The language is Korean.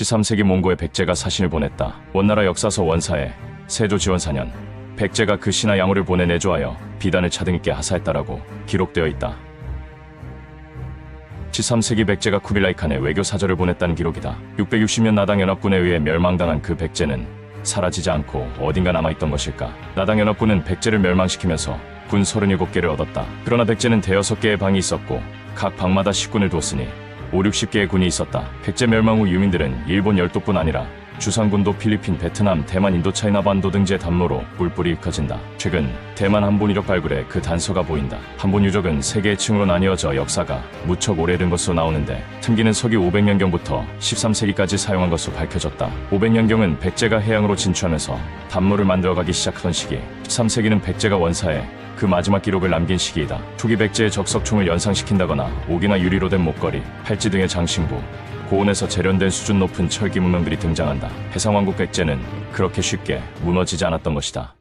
제3세기 몽고의 백제가 사신을 보냈다. 원나라 역사서 원사에 세조 지원 4년 백제가 그 신하 양호를 보내 내조하여 비단을 차등 있게 하사했다라고 기록되어 있다. 13세기 백제가 쿠빌라이 칸에 외교 사절을 보냈다는 기록이다. 660년 나당 연합군에 의해 멸망당한 그 백제는 사라지지 않고 어딘가 남아있던 것일까? 나당 연합군은 백제를 멸망시키면서 군 37개를 얻었다. 그러나 백제는 대여섯 개의 방이 있었고 각 방마다 식군을 뒀으니 5, 60개의 군이 있었다. 백제 멸망 후 유민들은 일본 열도뿐 아니라 주상군도 필리핀, 베트남, 대만, 인도차이나 반도 등지의 담로로 뿔뿔이 흩어진다. 최근 대만 한본 이력 발굴에 그 단서가 보인다. 한본 유적은 세 개의 층으로 나뉘어져 역사가 무척 오래된 것으로 나오는데 틈기는 서기 500년경부터 13세기까지 사용한 것으로 밝혀졌다. 500년경은 백제가 해양으로 진출하면서 담로를 만들어가기 시작하던 시기. 13세기는 백제가 원사에 그 마지막 기록을 남긴 시기이다. 초기 백제의 적석총을 연상시킨다거나 옥이나 유리로 된 목걸이, 팔찌 등의 장신구, 고온에서 재련된 수준 높은 철기 문명들이 등장한다. 해상왕국 백제는 그렇게 쉽게 무너지지 않았던 것이다.